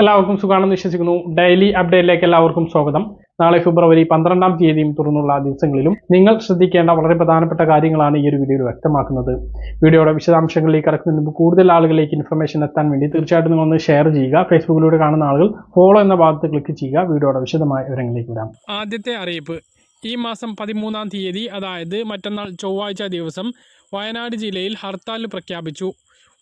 എല്ലാവർക്കും സുഖാണെന്ന് വിശ്വസിക്കുന്നു. ഡെയിലി അപ്ഡേറ്റിലേക്ക് എല്ലാവർക്കും സ്വാഗതം. നാളെ ഫെബ്രുവരി പന്ത്രണ്ടാം തീയതിയും തുറന്നുള്ള ദിവസങ്ങളിലും നിങ്ങൾ ശ്രദ്ധിക്കേണ്ട വളരെ പ്രധാനപ്പെട്ട കാര്യങ്ങളാണ് ഈ ഒരു വീഡിയോയിൽ വ്യക്തമാക്കുന്നത്. വീഡിയോയുടെ വിശദാംശങ്ങളിലേക്ക് കടക്കുന്നതിന് മുമ്പ് കൂടുതൽ ആളുകളിലേക്ക് ഇൻഫർമേഷൻ എത്താൻ വേണ്ടി തീർച്ചയായിട്ടും നിങ്ങൾ ഒന്ന് ഷെയർ ചെയ്യുക. ഫേസ്ബുക്കിലൂടെ കാണുന്ന ആളുകൾ ഫോളോ എന്ന ഭാഗത്ത് ക്ലിക്ക് ചെയ്യുക. വീഡിയോയുടെ വിശദമായ വിവരങ്ങളിലേക്ക് വരാം. ആദ്യത്തെ അറിയിപ്പ്. ഈ മാസം പതിമൂന്നാം തീയതി അതായത് മറ്റന്നാൾ ചൊവ്വാഴ്ച ദിവസം വയനാട് ജില്ലയിൽ ഹർത്താൽ പ്രഖ്യാപിച്ചു.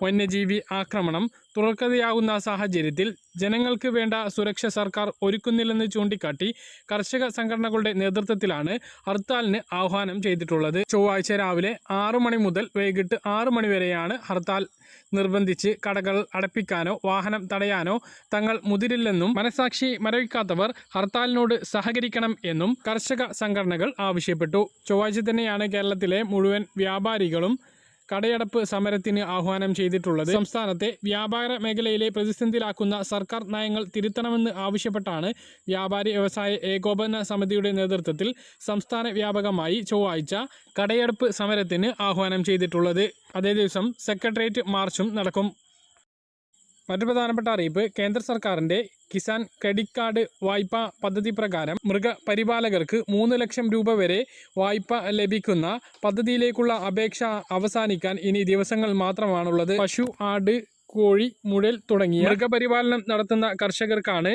വന്യജീവി ആക്രമണം തുറക്കഥയാകുന്ന സാഹചര്യത്തിൽ ജനങ്ങൾക്ക് വേണ്ട സുരക്ഷ സർക്കാർ ഒരുക്കുന്നില്ലെന്ന് ചൂണ്ടിക്കാട്ടി കർഷക സംഘടനകളുടെ നേതൃത്വത്തിലാണ് ഹർത്താലിന് ആഹ്വാനം ചെയ്തിട്ടുള്ളത്. ചൊവ്വാഴ്ച രാവിലെ ആറു മണി മുതൽ വൈകിട്ട് ആറു മണി വരെയാണ് ഹർത്താൽ നിർബന്ധിച്ച് കടകൾ അടപ്പിക്കാനോ വാഹനം തടയാനോ തങ്ങൾ മുതിരില്ലെന്നും മനസാക്ഷി മരവിക്കാത്തവർ ഹർത്താലിനോട് സഹകരിക്കണം എന്നും കർഷക സംഘടനകൾ ആവശ്യപ്പെട്ടു. ചൊവ്വാഴ്ച തന്നെയാണ് കേരളത്തിലെ മുഴുവൻ വ്യാപാരികളും കടയടപ്പ് സമരത്തിന് ആഹ്വാനം ചെയ്തിട്ടുള്ളത്. സംസ്ഥാനത്തെ വ്യാപാര മേഖലയിലെ പ്രതിസന്ധിയിലാക്കുന്ന സർക്കാർ നയങ്ങൾ തിരുത്തണമെന്ന് ആവശ്യപ്പെട്ടാണ് വ്യാപാരി വ്യവസായ ഏകോപന സമിതിയുടെ നേതൃത്വത്തിൽ സംസ്ഥാന വ്യാപകമായി ചൊവ്വാഴ്ച കടയടപ്പ് സമരത്തിന് ആഹ്വാനം ചെയ്തിട്ടുള്ളത്. അതേ ദിവസം സെക്രട്ടേറിയറ്റ് മാർച്ചും നടക്കും. മറ്റു പ്രധാനപ്പെട്ട അറിയിപ്പ് കേന്ദ്ര സർക്കാരിന്റെ കിസാൻ ക്രെഡിറ്റ് കാർഡ് വായ്പാ പദ്ധതി പ്രകാരം മൃഗപരിപാലകർക്ക് മൂന്ന് ലക്ഷം രൂപ വരെ വായ്പ ലഭിക്കുന്ന പദ്ധതിയിലേക്കുള്ള അപേക്ഷ അവസാനിക്കാൻ ഇനി ദിവസങ്ങൾ മാത്രമാണുള്ളത്. പശു ആട് കോഴി മുഴൽ തുടങ്ങിയ മൃഗപരിപാലനം നടത്തുന്ന കർഷകർക്കാണ്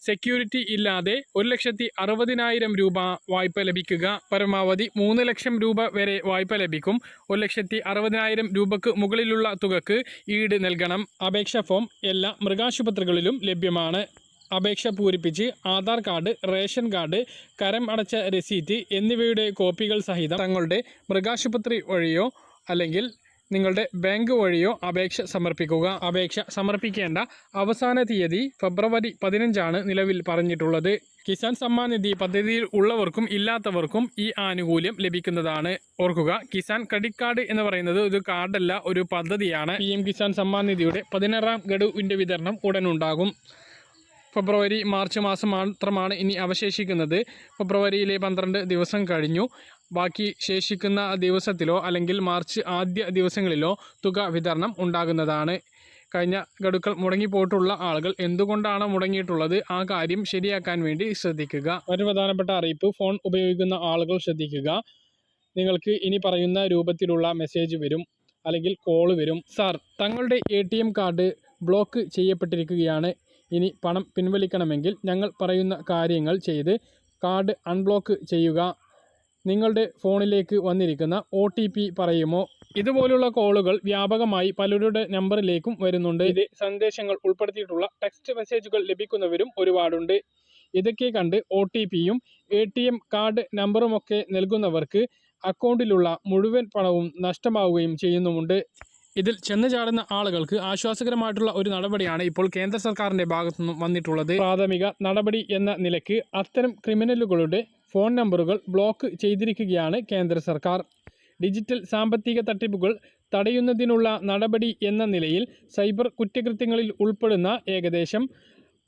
സെക്യൂരിറ്റി ഇല്ലാതെ ഒരു ലക്ഷത്തി അറുപതിനായിരം രൂപ വായ്പ ലഭിക്കുക. പരമാവധി മൂന്ന് ലക്ഷം രൂപ വരെ വായ്പ ലഭിക്കും. ഒരു ലക്ഷത്തി അറുപതിനായിരം രൂപക്ക് മുകളിലുള്ള തുകക്ക് ഈട് നൽകണം. അപേക്ഷാ ഫോം എല്ലാ മൃഗാശുപത്രികളിലും ലഭ്യമാണ്. അപേക്ഷ പൂരിപ്പിച്ച് ആധാർ കാർഡ് റേഷൻ കാർഡ് കരം അടച്ച രസീറ്റ് എന്നിവയുടെ കോപ്പികൾ സഹിതം തങ്ങളുടെ മൃഗാശുപത്രി വഴിയോ അല്ലെങ്കിൽ നിങ്ങളുടെ ബാങ്ക് വഴിയോ അപേക്ഷ സമർപ്പിക്കുക. അപേക്ഷ സമർപ്പിക്കേണ്ട അവസാന തീയതി ഫെബ്രുവരി പതിനഞ്ചാണ് നിലവിൽ പറഞ്ഞിട്ടുള്ളത്. കിസാൻ സമ്മാൻ നിധി പദ്ധതിയിൽ ഉള്ളവർക്കും ഇല്ലാത്തവർക്കും ഈ ആനുകൂല്യം ലഭിക്കുന്നതാണ്. ഓർക്കുക കിസാൻ ക്രെഡിറ്റ് കാർഡ് എന്ന് പറയുന്നത് ഒരു കാർഡല്ല ഒരു പദ്ധതിയാണ്. പി കിസാൻ സമ്മാൻ നിധിയുടെ പതിനാറാം ഗഡുവിന്റെ വിതരണം ഉടനുണ്ടാകും ഫെബ്രുവരി മാർച്ച് മാസം മാത്രമാണ് ഇനി അവശേഷിക്കുന്നത്. ഫെബ്രുവരിയിലെ പന്ത്രണ്ട് ദിവസം കഴിഞ്ഞു. ബാക്കി ശേഷിക്കുന്ന ദിവസത്തിലോ അല്ലെങ്കിൽ മാർച്ച് ആദ്യ ദിവസങ്ങളിലോ തുക വിതരണം ഉണ്ടാകുന്നതാണ്. കഴിഞ്ഞ ഗഡുക്കൾ മുടങ്ങിപ്പോയിട്ടുള്ള ആളുകൾ എന്തുകൊണ്ടാണ് മുടങ്ങിയിട്ടുള്ളത്? ആ കാര്യം ശരിയാക്കാൻ വേണ്ടി ശ്രദ്ധിക്കുക. ഒരു പ്രധാനപ്പെട്ട അറിയിപ്പ് ഫോൺ ഉപയോഗിക്കുന്ന ആളുകൾ ശ്രദ്ധിക്കുക. നിങ്ങൾക്ക് ഇനി പറയുന്ന രൂപത്തിലുള്ള മെസ്സേജ് വരും അല്ലെങ്കിൽ കോൾ വരും. സാർ തങ്ങളുടെ എ കാർഡ് ബ്ലോക്ക് ചെയ്യപ്പെട്ടിരിക്കുകയാണ്. ഇനി പണം പിൻവലിക്കണമെങ്കിൽ ഞങ്ങൾ പറയുന്ന കാര്യങ്ങൾ ചെയ്ത് കാർഡ് അൺബ്ലോക്ക് ചെയ്യുക. നിങ്ങളുടെ ഫോണിലേക്ക് വന്നിരിക്കുന്ന ഒ പറയുമോ? ഇതുപോലുള്ള കോളുകൾ വ്യാപകമായി പലരുടെ നമ്പറിലേക്കും വരുന്നുണ്ട്. ഇത് സന്ദേശങ്ങൾ ഉൾപ്പെടുത്തിയിട്ടുള്ള ടെക്സ്റ്റ് മെസ്സേജുകൾ ലഭിക്കുന്നവരും ഒരുപാടുണ്ട്. ഇതൊക്കെ കണ്ട് ഒ ടി പിയും എ ടി എം കാർഡ് നമ്പറുമൊക്കെ നൽകുന്നവർക്ക് അക്കൗണ്ടിലുള്ള മുഴുവൻ പണവും നഷ്ടമാവുകയും ചെയ്യുന്നുമുണ്ട്. ഇതിൽ ചെന്ന് ചാടുന്ന ആളുകൾക്ക് ആശ്വാസകരമായിട്ടുള്ള ഒരു നടപടിയാണ് ഇപ്പോൾ കേന്ദ്ര സർക്കാരിന്റെ ഭാഗത്തുനിന്നും വന്നിട്ടുള്ളത്. പ്രാഥമിക നടപടി എന്ന നിലയ്ക്ക് അത്തരം ക്രിമിനലുകളുടെ ഫോൺ നമ്പറുകൾ ബ്ലോക്ക് ചെയ്തിരിക്കുകയാണ് കേന്ദ്ര സർക്കാർ. ഡിജിറ്റൽ സാമ്പത്തിക തട്ടിപ്പുകൾ തടയുന്നതിനുള്ള നടപടി എന്ന നിലയിൽ സൈബർ കുറ്റകൃത്യങ്ങളിൽ ഉൾപ്പെടുന്ന ഏകദേശം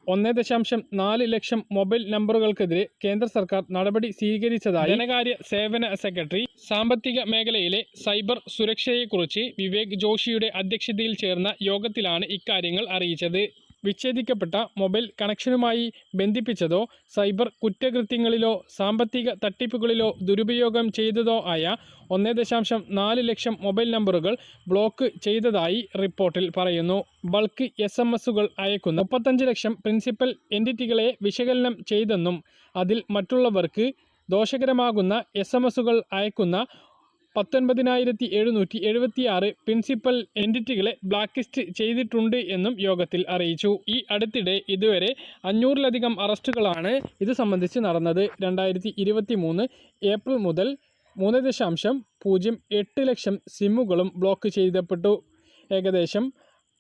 ഒന്ന് ദശാംശം നാല് ലക്ഷം മൊബൈൽ നമ്പറുകൾക്കെതിരെ കേന്ദ്ര സർക്കാർ നടപടി സ്വീകരിച്ചതായി ധനകാര്യ സേവന സെക്രട്ടറി സാമ്പത്തിക മേഖലയിലെ സൈബർ സുരക്ഷയെക്കുറിച്ച് വിവേക് ജോഷിയുടെ അധ്യക്ഷതയിൽ ചേർന്ന യോഗത്തിലാണ് ഇക്കാര്യങ്ങൾ അറിയിച്ചത്. വിച്ഛേദിക്കപ്പെട്ട മൊബൈൽ കണക്ഷനുമായി ബന്ധിപ്പിച്ചതോ സൈബർ കുറ്റകൃത്യങ്ങളിലോ സാമ്പത്തിക തട്ടിപ്പുകളിലോ ദുരുപയോഗം ചെയ്തതോ ആയ ഒന്നേ ദശാംശം നാല് ലക്ഷം മൊബൈൽ നമ്പറുകൾ ബ്ലോക്ക് ചെയ്തതായി റിപ്പോർട്ടിൽ പറയുന്നു. ബൾക്ക് എസ് എം എസുകൾ അയക്കുന്ന മുപ്പത്തഞ്ച് ലക്ഷം പ്രിൻസിപ്പൽ എന്റിറ്റികളെ വിശകലനം ചെയ്തെന്നും അതിൽ മറ്റുള്ളവർക്ക് ദോഷകരമാകുന്ന എസ് എം എസുകൾ അയക്കുന്ന പത്തൊൻപതിനായിരത്തി എഴുന്നൂറ്റി എഴുപത്തി ആറ് പ്രിൻസിപ്പൽ എന്റിറ്റികളെ ബ്ലാക്ക് ലിസ്റ്റ് ചെയ്തിട്ടുണ്ട് എന്നും യോഗത്തിൽ അറിയിച്ചു. ഈ അടുത്തിടെ ഇതുവരെ അഞ്ഞൂറിലധികം അറസ്റ്റുകളാണ് ഇത് സംബന്ധിച്ച് നടന്നത്. രണ്ടായിരത്തി ഇരുപത്തി മൂന്ന് ഏപ്രിൽ മുതൽ മൂന്ന് ദശാംശം പൂജ്യം എട്ട് ലക്ഷം സിമ്മുകളും ബ്ലോക്ക് ചെയ്തപ്പെട്ടു. ഏകദേശം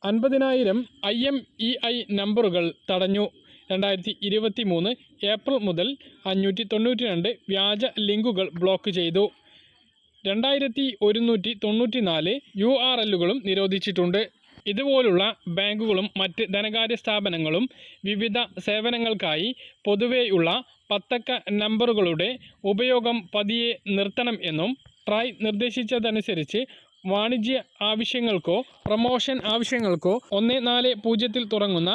അൻപതിനായിരം ഐ എം ഇ ഐ നമ്പറുകൾ തടഞ്ഞു. രണ്ടായിരത്തി ഇരുപത്തി മൂന്ന് ഏപ്രിൽ മുതൽ അഞ്ഞൂറ്റി തൊണ്ണൂറ്റി രണ്ട് വ്യാജ ലിങ്കുകൾ ബ്ലോക്ക് ചെയ്തു. രണ്ടായിരത്തി ഒരുന്നൂറ്റി തൊണ്ണൂറ്റി നാല് യു ആർ എല്ലുകളും നിരോധിച്ചിട്ടുണ്ട്. ഇതുപോലുള്ള ബാങ്കുകളും മറ്റ് ധനകാര്യ സ്ഥാപനങ്ങളും വിവിധ സേവനങ്ങൾക്കായി പൊതുവെയുള്ള പത്തക്ക നമ്പറുകളുടെ ഉപയോഗം പതിയെ നിർത്തണം എന്നും ട്രായ് നിർദ്ദേശിച്ചതനുസരിച്ച് വാണിജ്യ ആവശ്യങ്ങൾക്കോ പ്രമോഷൻ ആവശ്യങ്ങൾക്കോ ഒന്ന് നാല് പൂജ്യത്തിൽ തുടങ്ങുന്ന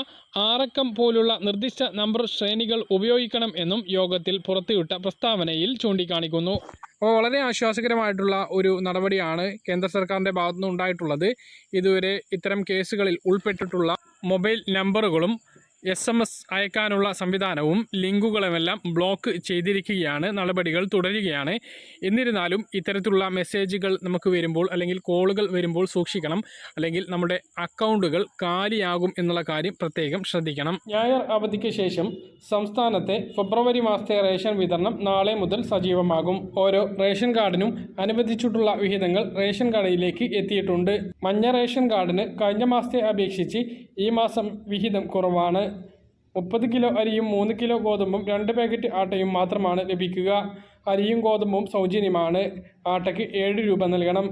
ആറക്കം പോലുള്ള നിർദ്ദിഷ്ട നമ്പർ ശ്രേണികൾ ഉപയോഗിക്കണം എന്നും യോഗത്തിൽ പുറത്തുവിട്ട പ്രസ്താവനയിൽ ചൂണ്ടിക്കാണിക്കുന്നു. അപ്പോൾ വളരെ ആശ്വാസകരമായിട്ടുള്ള ഒരു നടപടിയാണ് കേന്ദ്ര സർക്കാരിന്റെ ഭാഗത്തുനിന്ന് ഉണ്ടായിട്ടുള്ളത് ഇതുവരെ ഇത്തരം കേസുകളിൽ ഉൾപ്പെട്ടിട്ടുള്ള മൊബൈൽ നമ്പറുകളും എസ് എം എസ് അയക്കാനുള്ള സംവിധാനവും ലിങ്കുകളുമെല്ലാം ബ്ലോക്ക് ചെയ്തിരിക്കുകയാണ് നടപടികൾ തുടരുകയാണ്. എന്നിരുന്നാലും ഇത്തരത്തിലുള്ള മെസ്സേജുകൾ നമുക്ക് വരുമ്പോൾ അല്ലെങ്കിൽ കോളുകൾ വരുമ്പോൾ സൂക്ഷിക്കണം. അല്ലെങ്കിൽ നമ്മുടെ അക്കൗണ്ടുകൾ കാലിയാകും എന്നുള്ള കാര്യം പ്രത്യേകം ശ്രദ്ധിക്കണം. ഞായർ അവധിക്ക് ശേഷം സംസ്ഥാനത്തെ ഫെബ്രുവരി മാസത്തെ റേഷൻ വിതരണം നാളെ മുതൽ സജീവമാകും. ഓരോ റേഷൻ കാർഡിനും അനുവദിച്ചിട്ടുള്ള വിഹിതങ്ങൾ റേഷൻ കടയിലേക്ക് എത്തിയിട്ടുണ്ട്. മഞ്ഞ റേഷൻ കാർഡിന് കഴിഞ്ഞ മാസത്തെ അപേക്ഷിച്ച് ഈ മാസം വിഹിതം കുറവാണ്. മുപ്പത് കിലോ അരിയും മൂന്ന് കിലോ ഗോതമ്പും രണ്ട് പാക്കറ്റ് ആട്ടയും മാത്രമാണ് ലഭിക്കുക. അരിയും ഗോതമ്പും സൗജന്യമാണ്. ആട്ടയ്ക്ക് ഏഴ് രൂപ നൽകണം.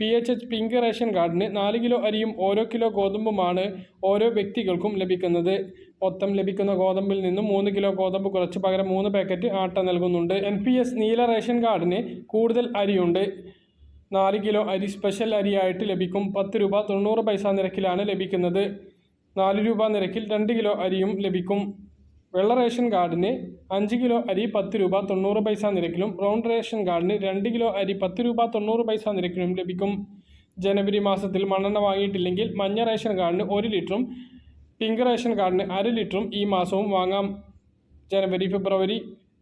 P H H pink ration കാർഡിന് നാല് കിലോ അരിയും ഓരോ കിലോ ഗോതമ്പുമാണ് ഓരോ വ്യക്തികൾക്കും ലഭിക്കുന്നത്. മൊത്തം ലഭിക്കുന്ന ഗോതമ്പിൽ നിന്നും മൂന്ന് കിലോ ഗോതമ്പ് കുറച്ച് പകരം മൂന്ന് പാക്കറ്റ് ആട്ട നൽകുന്നുണ്ട്. എൻ പി എസ് നീല റേഷൻ കാർഡിന് കൂടുതൽ അരിയുണ്ട്. നാല് കിലോ അരി സ്പെഷ്യൽ അരിയായിട്ട് ലഭിക്കും. പത്ത് രൂപ തൊണ്ണൂറ് പൈസ നിരക്കിലാണ് ലഭിക്കുന്നത്. നാല് രൂപ നിരക്കിൽ രണ്ട് കിലോ അരിയും ലഭിക്കും. വെള്ള റേഷൻ കാർഡിന് അഞ്ച് കിലോ അരി പത്ത് രൂപ തൊണ്ണൂറ് പൈസ നിരക്കിലും റൗണ്ട് റേഷൻ കാർഡിന് രണ്ട് കിലോ അരി പത്ത് രൂപ തൊണ്ണൂറ് പൈസ നിരക്കിലും ലഭിക്കും. ജനുവരി മാസത്തിൽ മണ്ണെണ്ണ വാങ്ങിയിട്ടില്ലെങ്കിൽ മഞ്ഞ റേഷൻ കാർഡിന് ഒരു ലിറ്ററും പിങ്ക് റേഷൻ കാർഡിന് അര ലിറ്ററും ഈ മാസവും വാങ്ങാം. ജനുവരി ഫെബ്രുവരി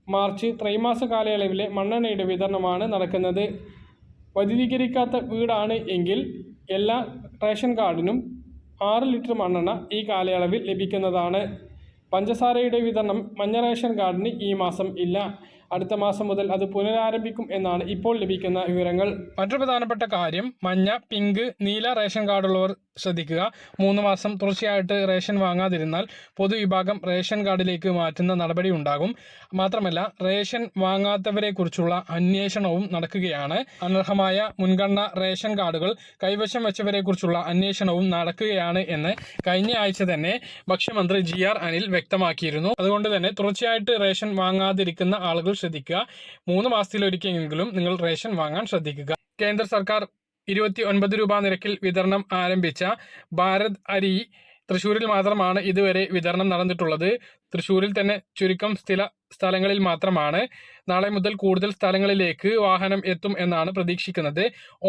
മാർച്ച് ത്രൈമാസ കാലയളവിലെ മണ്ണെണ്ണയുടെ വിതരണമാണ് നടക്കുന്നത്. വൈദ്യുതീകരിക്കാത്ത വീടാണ് എങ്കിൽ എല്ലാ റേഷൻ കാർഡിനും ആറ് ലിറ്റർ മണ്ണെണ്ണ ഈ കാലയളവിൽ ലഭിക്കുന്നതാണ്. പഞ്ചസാരയുടെ വിതരണം മഞ്ഞ റേഷൻ കാർഡിന് ഈ മാസം ഇല്ല. അടുത്ത മാസം മുതൽ അത് പുനരാരംഭിക്കും എന്നാണ് ഇപ്പോൾ ലഭിക്കുന്ന വിവരങ്ങൾ. മറ്റൊരു പ്രധാനപ്പെട്ട കാര്യം മഞ്ഞ പിങ്ക് നീല റേഷൻ കാർഡുള്ളവർ ശ്രദ്ധിക്കുക. മൂന്ന് മാസം തുടർച്ചയായിട്ട് റേഷൻ വാങ്ങാതിരുന്നാൽ പൊതുവിഭാഗം റേഷൻ കാർഡിലേക്ക് മാറ്റുന്ന നടപടി ഉണ്ടാകും. മാത്രമല്ല റേഷൻ വാങ്ങാത്തവരെ കുറിച്ചുള്ള അന്വേഷണവും നടക്കുകയാണ്. അനർഹമായ മുൻഗണന റേഷൻ കാർഡുകൾ കൈവശം വെച്ചവരെ കുറിച്ചുള്ള അന്വേഷണവും നടക്കുകയാണ് എന്ന് കഴിഞ്ഞ ആഴ്ച തന്നെ ഭക്ഷ്യമന്ത്രി ജി ആർ അനിൽ വ്യക്തമാക്കിയിരുന്നു. അതുകൊണ്ട് തന്നെ തുടർച്ചയായിട്ട് റേഷൻ വാങ്ങാതിരിക്കുന്ന ആളുകൾ ശ്രദ്ധിക്കുക. മൂന്ന് മാസത്തിലൊരിക്കലെങ്കിലും നിങ്ങൾ റേഷൻ വാങ്ങാൻ ശ്രദ്ധിക്കുക. കേന്ദ്ര സർക്കാർ ഇരുപത്തി ഒൻപത് രൂപ നിരക്കിൽ വിതരണം ആരംഭിച്ച ഭാരത് അരി തൃശ്ശൂരിൽ മാത്രമാണ് ഇതുവരെ വിതരണം നടന്നിട്ടുള്ളത്. തൃശ്ശൂരിൽ തന്നെ ചുരുക്കം സ്ഥിര സ്ഥലങ്ങളിൽ മാത്രമാണ്. നാളെ മുതൽ കൂടുതൽ സ്ഥലങ്ങളിലേക്ക് വാഹനം എത്തും എന്നാണ് പ്രതീക്ഷിക്കുന്നത്.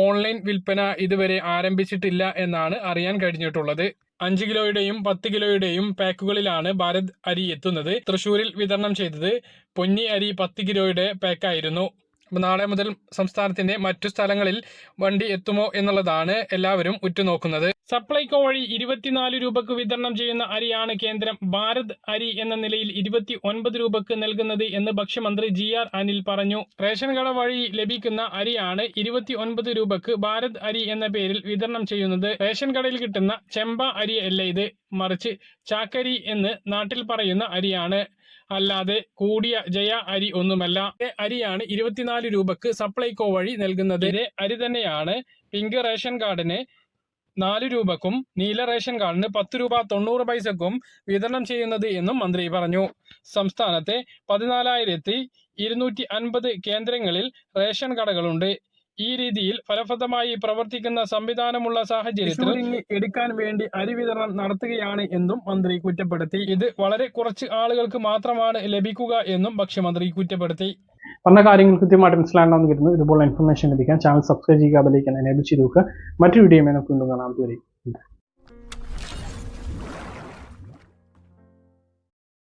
ഓൺലൈൻ വിൽപ്പന ഇതുവരെ ആരംഭിച്ചിട്ടില്ല എന്നാണ് അറിയാൻ കഴിഞ്ഞിട്ടുള്ളത്. അഞ്ച് കിലോയുടെയും പത്ത് കിലോയുടെയും പാക്കുകളിലാണ് ഭാരത് അരി എത്തുന്നത്. തൃശൂരിൽ വിതരണം ചെയ്തത് പൊന്നി അരി പത്ത് കിലോയുടെ പാക്കായിരുന്നു. അപ്പോൾ നാളെ മുതൽ സംസ്ഥാനത്തിന്റെ മറ്റു സ്ഥലങ്ങളിൽ വണ്ടി എത്തുമോ എന്നുള്ളതാണ് എല്ലാവരും ഉറ്റുനോക്കുന്നത്. സപ്ലൈകോ വഴി ഇരുപത്തിനാല് രൂപക്ക് വിതരണം ചെയ്യുന്ന അരിയാണ് കേന്ദ്രം. ഭാരത് അരി എന്ന നിലയിൽ ഇരുപത്തി ഒൻപത് രൂപക്ക് നൽകുന്നത് എന്ന് ഭക്ഷ്യമന്ത്രി ജി ആർ അനിൽ പറഞ്ഞു. റേഷൻ കട വഴി ലഭിക്കുന്ന അരിയാണ് ഇരുപത്തി ഒൻപത് രൂപക്ക് ഭാരത് അരി എന്ന പേരിൽ വിതരണം ചെയ്യുന്നത്. റേഷൻ കടയിൽ കിട്ടുന്ന ചെമ്പ അരി അല്ല ഇത്. മറിച്ച് ചാക്കരി എന്ന് നാട്ടിൽ പറയുന്ന അരിയാണ്. അല്ലാതെ കൂടിയ ജയ അരി ഒന്നുമല്ല. അരിയാണ് ഇരുപത്തിനാല് രൂപക്ക് സപ്ലൈകോ വഴി നൽകുന്നത്. അരി തന്നെയാണ് പിങ്ക് റേഷൻ കാർഡിന് നാല് രൂപക്കും നീല റേഷൻ കാർഡിന് പത്ത് രൂപ തൊണ്ണൂറ് പൈസക്കും വിതരണം ചെയ്യുന്നത് എന്നും മന്ത്രി പറഞ്ഞു. സംസ്ഥാനത്തെ പതിനാലായിരത്തി ഇരുന്നൂറ്റി അൻപത് കേന്ദ്രങ്ങളിൽ റേഷൻ കടകളുണ്ട്. ഈ രീതിയിൽ ഫലപ്രദമായി പ്രവർത്തിക്കുന്ന സംവിധാനമുള്ള സാഹചര്യത്തിൽ എടുക്കാൻ വേണ്ടി അരി വിതരണം നടത്തുകയാണ് എന്നും മന്ത്രി കുറ്റപ്പെടുത്തി. ഇത് വളരെ കുറച്ച് ആളുകൾക്ക് മാത്രമാണ് ലഭിക്കുക എന്നും ഭക്ഷ്യമന്ത്രി കുറ്റപ്പെടുത്തി. പറഞ്ഞ കാര്യങ്ങൾ കൃത്യമായിട്ട് മനസ്സിലാകണമെന്ന് കരുതുന്നു. ഇതുപോലെ ഇൻഫർമേഷൻ ലഭിക്കാൻ ചാനൽ സബ്സ്ക്രൈബ് ചെയ്യുക ബെലൈക്കൻ എനേബിൾ ചെയ്ത് നോക്കുക മറ്റൊരു വീഡിയോ നമുക്ക് വീണ്ടും കാണാം.